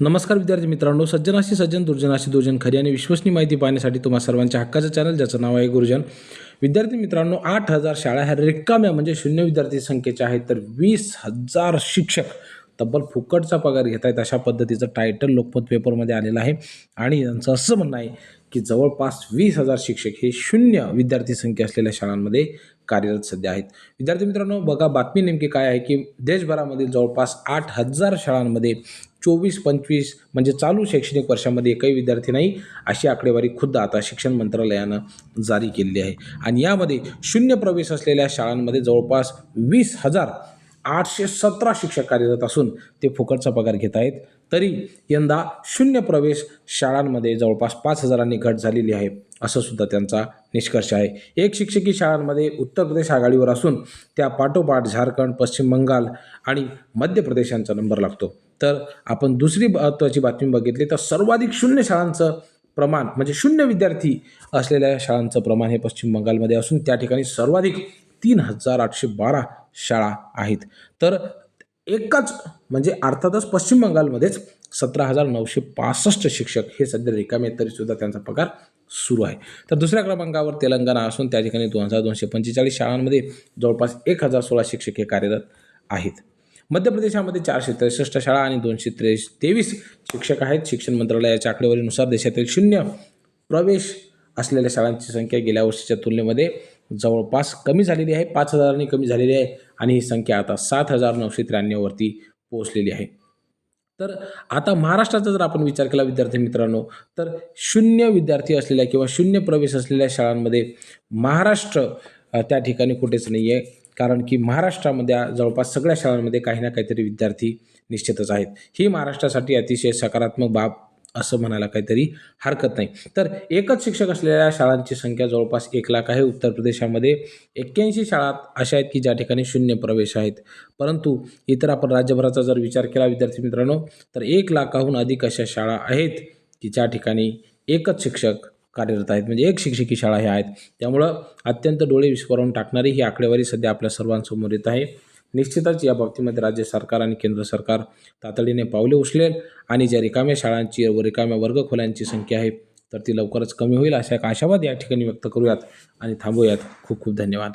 नमस्कार विद्यार्थी मित्रांनो सज्जनाशी सज्जन दुर्जनाशी दुर्जन खरी आणि विश्वसनीय माहिती पाहण्यासाठी तुम्हा सर्वांच्या हक्काचं चॅनल ज्याचं नाव आहे गुरुजन. विद्यार्थी मित्रांनो आठ हजार शाळा ह्या रिकाम्या म्हणजे शून्य विद्यार्थी संख्येच्या आहेत तर वीस हजार शिक्षक तब्बल फुकटचा पगार घेत आहेत अशा पद्धतीचं टायटल लोकमत पेपरमध्ये आलेलं आहे. आणि यांचं असं म्हणणं आहे की जवळपास वीस हजार शिक्षक हे शून्य विद्यार्थी संख्या असलेल्या शाळांमध्ये कार्यरत सध्या आहेत. विद्यार्थी मित्रांनो बघा बातमी नेमकी काय आहे की देशभरामधील जवळपास आठ हजार शाळांमध्ये चोवीस पंचवीस म्हणजे चालू शैक्षणिक वर्षामध्ये एकही विद्यार्थी नाही अशी आकडेवारी खुद्द आता शिक्षण मंत्रालयानं जारी केलेली आहे. आणि यामध्ये शून्य प्रवेश असलेल्या शाळांमध्ये जवळपास वीस हजार आठशे सतरा शिक्षक कार्यरत असून ते फुकटचा पगार घेत आहेत. तरी यंदा शून्य प्रवेश शाळांमध्ये जवळपास पाच हजारांनी घट झालेली आहे असं सुद्धा त्यांचा निष्कर्ष आहे. एक शिक्षकी शाळांमध्ये उत्तर प्रदेश आघाडीवर असून त्या पाठोपाठ झारखंड पश्चिम बंगाल आणि मध्य प्रदेशांचा नंबर लागतो. तर आपण दुसरी महत्त्वाची बातमी बघितली तर सर्वाधिक शून्य शाळांचं प्रमाण म्हणजे शून्य विद्यार्थी असलेल्या शाळांचं प्रमाण हे पश्चिम बंगालमध्ये असून त्या ठिकाणी सर्वाधिक तीन हजार आठशे बारा शाळा आहेत. तर एकाच म्हणजे अर्थातच पश्चिम बंगालमध्येच सतरा हजार नऊशे पासष्ट शिक्षक हे सध्या रिकामे आहेत तरीसुद्धा त्यांचा पगार सुरू आहे. तर दुसऱ्या क्रमांकावर तेलंगणा असून त्या ठिकाणी दोन हजार दोनशे पंचेचाळीस शाळांमध्ये जवळपास एक हजार सोळा शिक्षक हे कार्यरत आहेत. मध्य प्रदेशामध्ये चारशे त्रेसष्ट शाळा आणि दोनशे त्रे तेवीस शिक्षक आहेत. शिक्षण मंत्रालयाच्या आकडेवारीनुसार देशातील शून्य प्रवेश असलेल्या शाळांची संख्या गेल्या वर्षीच्या तुलनेमध्ये जवळपास कमी झालेली आहे पाच हजारांनी कमी झालेली आहे आणि ही संख्या आता सात हजार नऊशे त्र्याण्णववरती पोहोचलेली आहे. तर आता महाराष्ट्राचा जर आपण विचार केला विद्यार्थी मित्रांनो तर शून्य विद्यार्थी असलेल्या किंवा शून्य प्रवेश असलेल्या शाळांमध्ये महाराष्ट्र त्या ठिकाणी कुठेच नाही आहे कारण की महाराष्ट्रामध्ये जवळपास सगळ्या शाळांमध्ये काही ना काहीतरी विद्यार्थी निश्चितच आहेत. ही महाराष्ट्रासाठी अतिशय सकारात्मक बाब असं म्हणायला काहीतरी हरकत नाही. तर एकच शिक्षक असलेल्या शाळांची संख्या जवळपास एक लाख आहे. उत्तर प्रदेशामध्ये एक्क्याऐंशी शाळा अशा आहेत की ज्या ठिकाणी शून्य प्रवेश आहेत. परंतु इतर आपण राज्यभराचा जर विचार केला विद्यार्थी मित्रांनो तर एक लाखाहून अधिक अशा शाळा आहेत की ज्या ठिकाणी एकच शिक्षक कार्यरत आहेत. म्हणजे एक शिक्षकी शाळा ह्या आहेत. त्यामुळं अत्यंत डोळे विस्फोरून टाकणारी ही आकडेवारी सध्या आपल्या सर्वांसमोर येत आहे. निश्चितच या बाबतीमध्ये राज्य सरकार आणि केंद्र सरकार तातडीने पावले उचलेल आणि ज्या रिकाम्या शाळांची व रिकाम्या वर्गखोल्यांची संख्या आहे तर ती लवकरच कमी होईल. अशा एक आशावाद या ठिकाणी व्यक्त करूयात आणि थांबूयात. खूप खूप धन्यवाद.